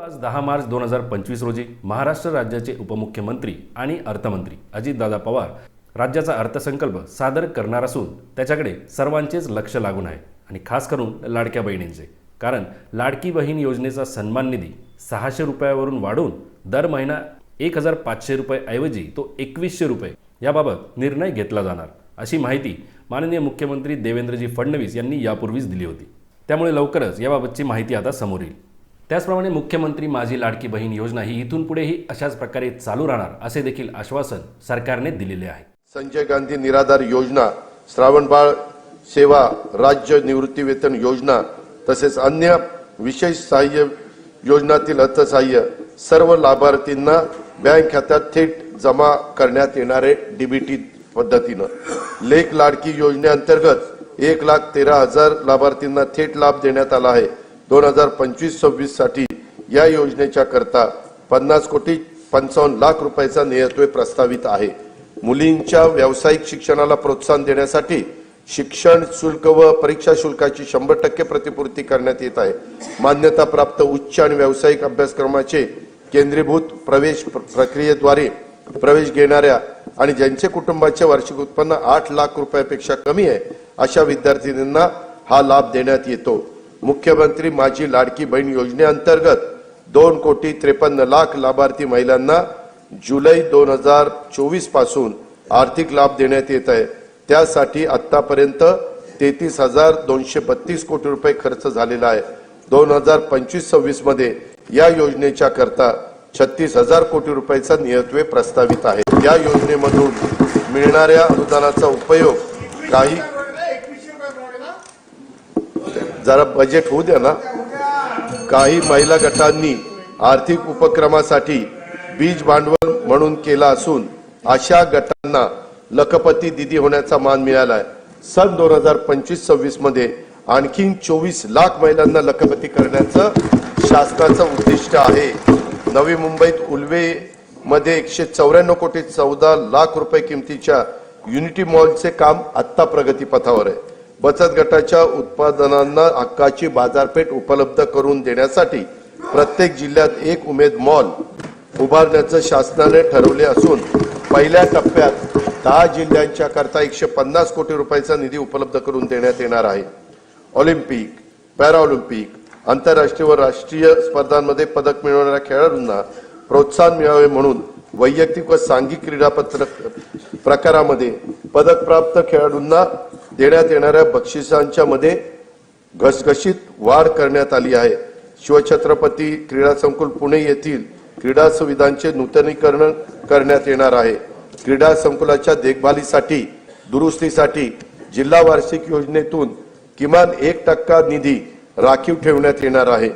आज दहा मार्च दोन हजार पंचवीस रोजी महाराष्ट्र राज्याचे उपमुख्यमंत्री आणि अर्थमंत्री अजितदादा पवार राज्याचा अर्थसंकल्प सादर करणार असून त्याच्याकडे सर्वांचेच लक्ष लागून आहे. आणि खास करून लाडक्या बहिणींचे. कारण लाडकी बहीण योजनेचा सन्मान निधी सहाशे रुपयावरून वाढून दर महिना एक हजार पाचशे रुपयाऐवजी तो एकवीसशे रुपये याबाबत निर्णय घेतला जाणार अशी माहिती माननीय मुख्यमंत्री देवेंद्रजी फडणवीस यांनी यापूर्वीच दिली होती. त्यामुळे लवकरच याबाबतची माहिती आता समोर येईल. त्याचप्रमाणे मुख्यमंत्री माझी लाडकी बहीण योजना ही इथून पुढेही अशाच प्रकारे चालू राहणार असे देखील आश्वासन सरकारने दिलेले आहे. संजय गांधी निराधार योजना श्रावणबाळ सेवा राज्य निवृत्ती वेतन योजना तसेच अन्य विशेष सहाय्य योजनातील अर्थसहाय्य सर्व लाभार्थींना बँक खात्यात थेट जमा करण्यात येणारे डीबीटी पद्धतीनं. लेख लाडकी योजनेअंतर्गत एक लाख तेरा हजार लाभार्थींना थेट लाभ देण्यात आला आहे. दोन हजार पंचवीस सव्वीससाठी या योजनेच्या करता पन्नास कोटी पंचावन्न लाख रुपयाचा नियत्वे प्रस्तावित आहे. मुलींच्या व्यावसायिक शिक्षणाला प्रोत्साहन देण्यासाठी शिक्षण शुल्क व परीक्षा शुल्काची शंभर टक्के प्रतिपूर्ती करण्यात येत आहे. मान्यताप्राप्त उच्च आणि व्यावसायिक अभ्यासक्रमाचे केंद्रीभूत प्रवेश प्रक्रियेद्वारे प्रवेश घेणाऱ्या आणि ज्यांचे कुटुंबाचे वार्षिक उत्पन्न आठ लाख रुपयापेक्षा कमी आहे अशा विद्यार्थिनींना हा लाभ देण्यात येतो. मुख्यमंत्री माझी लाडकी बहीण योजनेअंतर्गत दोन कोटी त्रेपन्न लाख लाभार्थी महिलांना जुलै दोन हजार चोवीसपासून आर्थिक लाभ देण्यात येत आहे. त्यासाठी आतापर्यंत तेहतीस हजार दोनशे बत्तीस कोटी रुपये खर्च झालेला आहे. दोन हजार पंचवीस सव्वीसमध्ये या योजनेच्या करता छत्तीस हजार कोटी रुपयाचा नियत्वे प्रस्तावित आहे. या योजनेमधून मिळणाऱ्या अनुदानाचा उपयोग काही जरा बजेट होऊ द्या ना. काही महिला गटांनी आर्थिक उपक्रमासाठी बीज भांडवल म्हणून केला असून अशा गटांना लखपती दिदी होण्याचा मान मिळाला आहे. सन दोन हजार पंचवीस सव्वीसमध्ये आणखी चोवीस लाख महिलांना लखपती करण्याचं शासनाचं उद्दिष्ट आहे. नवी मुंबईत उल्वे मध्ये एकशे चौऱ्याण्णव कोटी चौदा लाख रुपये किमतीच्या युनिटी मॉलचे काम आत्ता प्रगतीपथावर आहे. बचत गटाच्या उत्पादनांना हक्काची बाजारपेठ उपलब्ध करून देण्यासाठी प्रत्येक जिल्ह्यात एक उमेद मॉल उभारण्याचं शासनाने ठरवले असून पहिल्या टप्प्यात दहा जिल्ह्यांच्या करता एकशे पन्नास कोटी रुपयाचा निधी उपलब्ध करून देण्यात येणार आहे. ऑलिम्पिक पॅराऑलिम्पिक आंतरराष्ट्रीय व राष्ट्रीय स्पर्धांमध्ये पदक मिळवणाऱ्या खेळाडूंना प्रोत्साहन मिळावे म्हणून वैयक्तिक व सांघिक क्रीडापत्र प्रकारामध्ये पदक प्राप्त खेळाडूंना देण्यात येणाऱ्या बक्षिसांच्या मध्ये घसघशीत वाढ करण्यात आली आहे. शिवछत्रपती क्रीडा संकुल पुणे येथील क्रीडा सुविधांचे नूतनीकरण करण्यात येणार आहे. क्रीडा संकुलाच्या देखभालीसाठी दुरुस्तीसाठी जिल्हा वार्षिक योजनेतून किमान एक टक्का निधी राखीव ठेवण्यात येणार आहे.